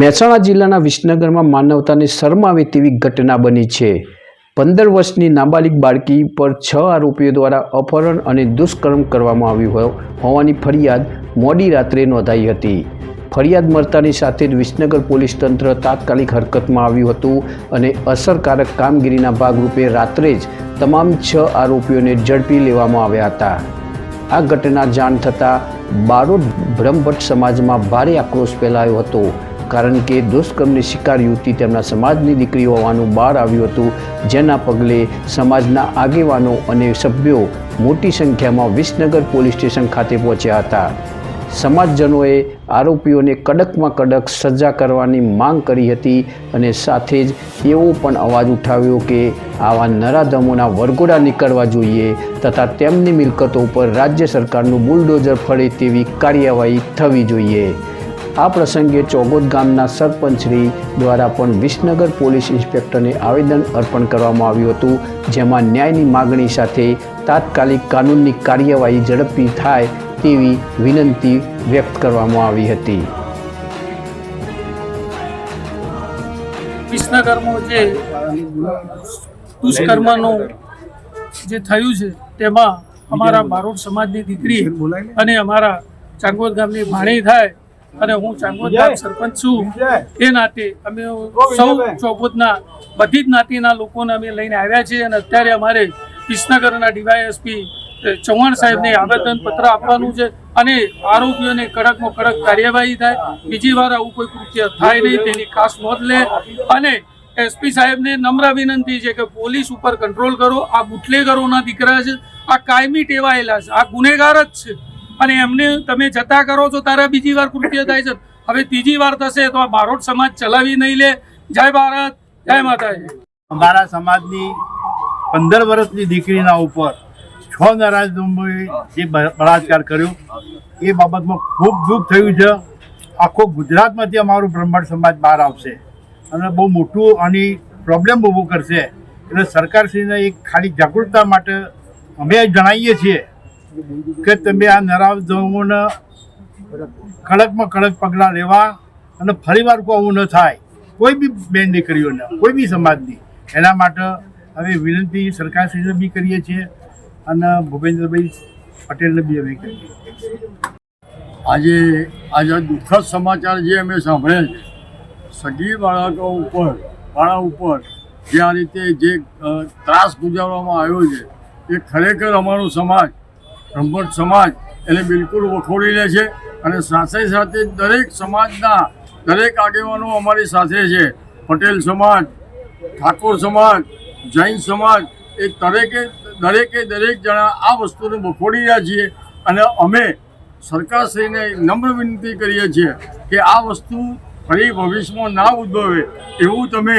મહેસાણા જિલ્લાના વિસનગરમાં માનવતાને શરમાવે તેવી ઘટના બની છે. પંદર વર્ષની નાબાલિગ બાળકી પર છ આરોપીઓ દ્વારા અપહરણ અને દુષ્કર્મ કરવામાં આવ્યું હોવાની ફરિયાદ મોડી રાત્રે નોંધાઈ હતી. ફરિયાદ મળતાની સાથે જ વિસનગર પોલીસ તંત્ર તાત્કાલિક હરકતમાં આવ્યું હતું અને અસરકારક કામગીરીના ભાગરૂપે રાત્રે જ તમામ છ આરોપીઓને ઝડપી લેવામાં આવ્યા હતા. આ ઘટના જાણ થતાં બારોડ બ્રહ્મભટ્ટ સમાજમાં ભારે આક્રોશ ફેલાયો હતો. કારણ કે દુષ્કર્મની શિકાર યુવતી તેમના સમાજની દીકરી હોવાનું બહાર આવ્યું હતું. જેના પગલે સમાજના આગેવાનો અને સભ્યો મોટી સંખ્યામાં વિસનગર પોલીસ સ્ટેશન ખાતે પહોંચ્યા હતા. સમાજજનોએ આરોપીઓને કડકમાં કડક સજા કરવાની માંગ કરી હતી અને સાથે જ એવો પણ અવાજ ઉઠાવ્યો કે આવા નરાધમોના વરઘોડા નીકળવા જોઈએ તથા તેમની મિલકતો ઉપર રાજ્ય સરકારનું બુલડોઝર ફળે તેવી કાર્યવાહી થવી જોઈએ. આ પ્રસંગે ચોગોદ ગામના સરપંચશ્રી દ્વારા પણ વિસનગર પોલીસ ઇન્સ્પેક્ટરને આવેદન અર્પણ કરવામાં આવ્યું હતું, જેમાં ન્યાયની માગણી સાથે તાત્કાલિક કાનૂનની કાર્યવાહી ઝડપી થાય તેવી વિનંતી વ્યક્ત કરવામાં આવી હતી. વિસનગરમાં જે દુષ્કર્મનું જે થયું છે, તેમાં અમારા બારોટ સમાજની દીકરી અને અમારા ચાંગોદ ગામની ભાણી થાય અને હું ચાંગોદ સરપંચ છું. એ નાતે અમે સૌ ચોગોદના બધી જ નાતીના લોકોને અમે લઈને આવ્યા છીએ અને અત્યારે અમારે વિસનગરના ડીવાયએસપી ચૌહાણ સાહેબને આવેદન પત્ર આપવાનું છે અને આરોપીઓને કડકમાં કડક કાર્યવાહી થાય. બીજી વાર આવું કોઈ કૃત્ય થાય નહીં તેની ખાસ નોંધ લે. અને એસપી સાહેબને નમ્ર વિનંતી છે કે પોલીસ ઉપર કંટ્રોલ કરો. આ બુટલેગરોના દીકરા છે. આ કાયમી ટેવાયેલા છે. આ ગુનેગાર જ છે. અને એમને તમે જતા કરો છો, તારે બીજી વાર કૃત્ય થાય છે. હવે ત્રીજી વાર થશે તો આ બારોટ સમાજ ચલાવી નહીં લે. જય ભારત, જય માતાજી. અમારા સમાજની પંદર વર્ષની દીકરીના ઉપર છ નરાજોએ જે બળાત્કાર કર્યો, એ બાબતમાં ખૂબ દુઃખ થયું છે. આખો ગુજરાતમાંથી અમારું બ્રહ્મણ સમાજ બહાર આવશે અને બહુ મોટું આની પ્રોબ્લેમ ઊભું કરશે. એટલે સરકારશ્રીને એક ખાલી જાગૃતતા માટે અમે જણાવીએ છીએ કે તમે આ નરાજોને કડકમાં કડક પગલાં લેવા અને ફરીવાર કોઈ આવું ન થાય. કોઈ બી બેન દીકરીઓને, કોઈ બી સમાજની. એના માટે હવે વિનંતી સરકારશ્રીને બી કરીએ છીએ અને ભૂપેન્દ્રભાઈ પટેલને બી અમે કરીએ આજે આજે દુઃખદ સમાચાર જે અમે સાંભળ્યા છે, સગી બાળકો ઉપર, બાળા ઉપર જે આ રીતે જે ત્રાસ ગુજારવામાં આવ્યો છે, એ ખરેખર અમારો સમાજ બ્રહ્મટ સમાજ એને બિલકુલ વખોડી લે છે અને સાથે સાથે દરેક સમાજના દરેક આગેવાનો અમારી સાથે છે. પટેલ સમાજ, ઠાકોર સમાજ, જૈન સમાજ, એ દરેકે દરેકે દરેક જણા આ વસ્તુને વખોડી રહ્યા છીએ અને અમે સરકારશ્રીને નમ્ર વિનંતી કરીએ છીએ કે આ વસ્તુ ફરી ભવિષ્યમાં ના ઉદ્ભવે એવું તમે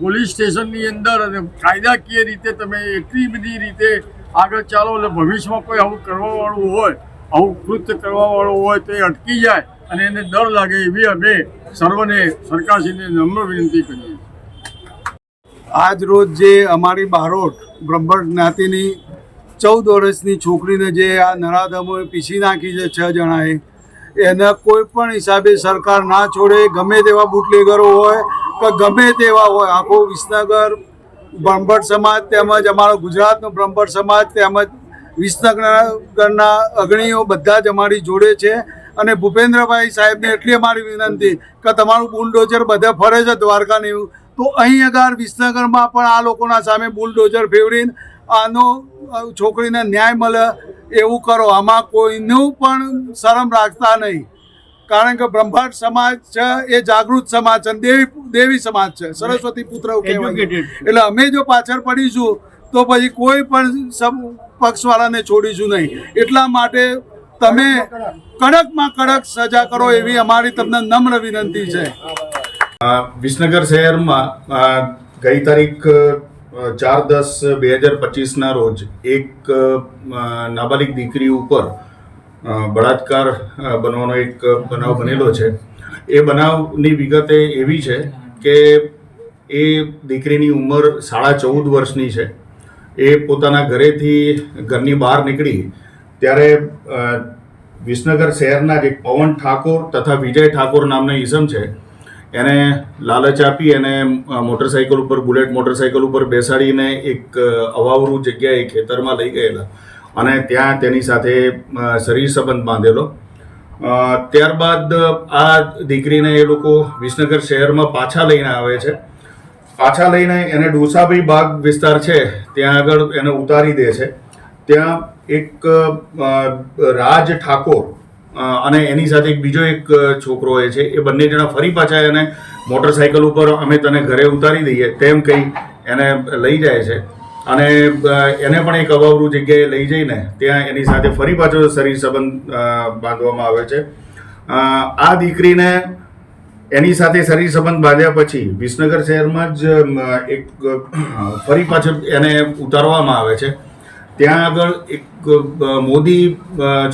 પોલીસ સ્ટેશનની અંદર અને કાયદાકીય રીતે તમે એટલી બધી રીતે આગળ ચાલો એટલે ભવિષ્યમાં કોઈ આવું કરવાવાળું હોય, આવું કૃત્ય કરવાવાળું હોય તે અટકી જાય અને એને ડર લાગે એવી અમે સર્વને સરકારશ્રીને નમ્ર વિનંતી કરીએ આજ રોજ જે અમારી બારોટ બ્રહ્મણ જ્ઞાતિની ચૌદ વર્ષની છોકરીને જે આ નરાધમોએ પીસી નાખી છે છ જણાએ, એના કોઈ પણ હિસાબે સરકાર ના છોડે, ગમે તેવા બુટલેગરો હોય કે ગમે તેવા હોય, આખો વિસનગર બ્રહ્મભટ્ટ સમાજ તેમજ અમારો ગુજરાતનો બ્રહ્મભટ્ટ સમાજ તેમજ વિસનગરના અગ્રણીઓ બધા જ અમારી જોડે છે. અને ભૂપેન્દ્રભાઈ સાહેબને એટલી અમારી વિનંતી કે તમારું બુલડોઝર બધે ફરે છે દ્વારકાની તો અહીં આગળ વિસનગરમાં પણ આ લોકોના સામે બુલડોઝર ફેવરીને. આનો છોકરીને ન્યાય મળે એવું કરો. આમાં કોઈનું પણ શરમ રાખતા નહીં. કારણ કે બ્રહ્માંડ સમાજ છે એ જાગૃત સમાજ છે દેવી દેવી સમાજ છે. સરસ્વતી પુત્ર એટલે અમે જો પાછળ પડીશું તો પછી કોઈ પણ પક્ષવાળાને છોડીશું નહીં. એટલા માટે તમે કડકમાં કડક સજા કરો એવી અમારી તમને નમ્ર વિનંતી છે. વિસનગર શહેરમાં ગઈ તારીખ ચાર દસ બે હજાર પચીસના રોજ એક નાબાલિગ દીકરી ઉપર બળાત્કાર બનવાનો એક બનાવ બનેલો છે. એ બનાવની વિગતે એવી છે કે એ દીકરીની ઉંમર સાડા ચૌદ વર્ષની છે. એ પોતાના ઘરેથી ઘરની બહાર નીકળી ત્યારે વિસનગર શહેરના જે પવન ઠાકોર તથા વિજય ઠાકોર નામના ઈસમ છે એને લાલચ આપી અ, મોટરસાઇકલ ઉપર બુલેટ મોટરસાઇકલ ઉપર બેસાડીને એક અવાવરું જગ્યાએ ખેતરમાં લઈ ગયેલા. અને ત્યાં તેની સાથે શરીર સંબંધ બાંધેલો. ત્યારબાદ આ દીકરીને એ લોકો વિસનગર શહેરમાં પાછા લઈને આવે છે. પાછા લઈને એને ડોસાભાઈ બાગ વિસ્તાર છે, ત્યાં આગળ એને ઉતારી દે છે. ત્યાં એક રાજ ઠાકોર અને એની સાથે એક બીજો એક છોકરો હોય છે, એ બંને જણા ફરી પાછા એને મોટરસાયકલ ઉપર અમે તને ઘરે ઉતારી દઈએ તેમ કહી એને લઈ જાય છે. અને એને પણ એક અવાવરૂ જગ્યાએ લઈ જઈને ત્યાં એની સાથે ફરી પાછો શરીર સંબંધ બાંધવામાં આવે છે. આ દીકરીને એની સાથે શરીર સંબંધ બાંધ્યા પછી વિસનગર શહેરમાં જ એક ફરી પાછળ એને ઉતારવામાં આવે છે. ત્યાં આગળ એક મોદી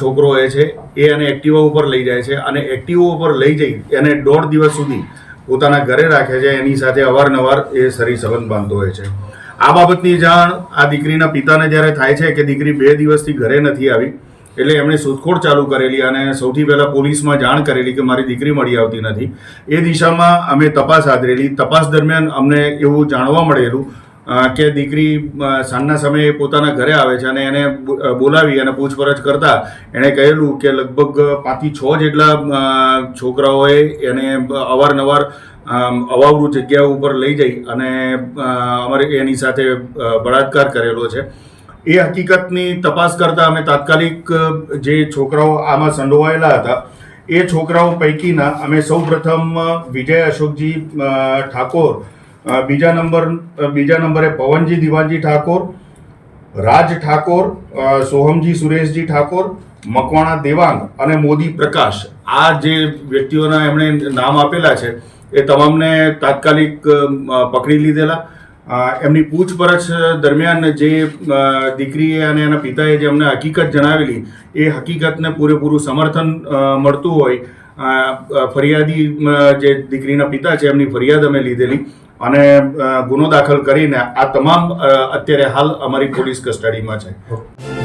છોકરો હોય છે, એ એને એક્ટિવા ઉપર લઈ જાય છે અને એક્ટિવા ઉપર લઈ જઈ એને દોઢ દિવસ સુધી પોતાના ઘરે રાખે છે, એની સાથે અવારનવાર એ શરીર સંબંધ બાંધતો હોય છે. આ બાબતની જાણ આ દીકરીના પિતાને જ્યારે થાય છે કે દીકરી બે દિવસથી ઘરે નથી આવી, એટલે એમણે શોધખોળ ચાલુ કરેલી અને સૌથી પહેલાં પોલીસમાં જાણ કરેલી કે મારી દીકરી મળી આવતી નથી. એ દિશામાં અમે તપાસ આદરેલી. તપાસ દરમિયાન અમને એવું જાણવા મળેલું કે દીકરી સાંજના સમયે પોતાના ઘરે આવે છે અને એને બોલાવી અને પૂછપરછ કરતા એણે કહેલું કે લગભગ પાંચથી છ જેટલા છોકરાઓએ એને અવારનવાર અવાવરું જગ્યા ઉપર લઈ જઈ અને અમારે એની સાથે બળાત્કાર કરેલો છે. એ હકીકતની તપાસ કરતા અમે તાત્કાલિક જે છોકરાઓ આમાં સંડોવાયેલા હતા, એ છોકરાઓ પૈકીના અમે સૌ પ્રથમ વિજય અશોકજી ઠાકોર બીજા નંબર બીજા નંબરે પવનજી દિવાનજી ઠાકોર, રાજ ઠાકોર સોહમજી સુરેશજી ઠાકોર, મકવાણા દેવાંગ અને મોદી પ્રકાશ. આ જે વ્યક્તિઓના એમણે નામ આપેલા છે એ તમામને તાત્કાલિક પકડી લીધેલા. એમની પૂછપરછ દરમિયાન જે દીકરીએ અને એના પિતાએ જે અમને હકીકત જણાવેલી, એ હકીકતને પૂરેપૂરું સમર્થન મળતું હોય ફરિયાદી જે દીકરીના પિતા છે, એમની ફરિયાદ અમે લીધેલી અને ગુનો દાખલ કરીને આ તમામ અત્યારે હાલ અમારી પોલીસ કસ્ટડીમાં છે.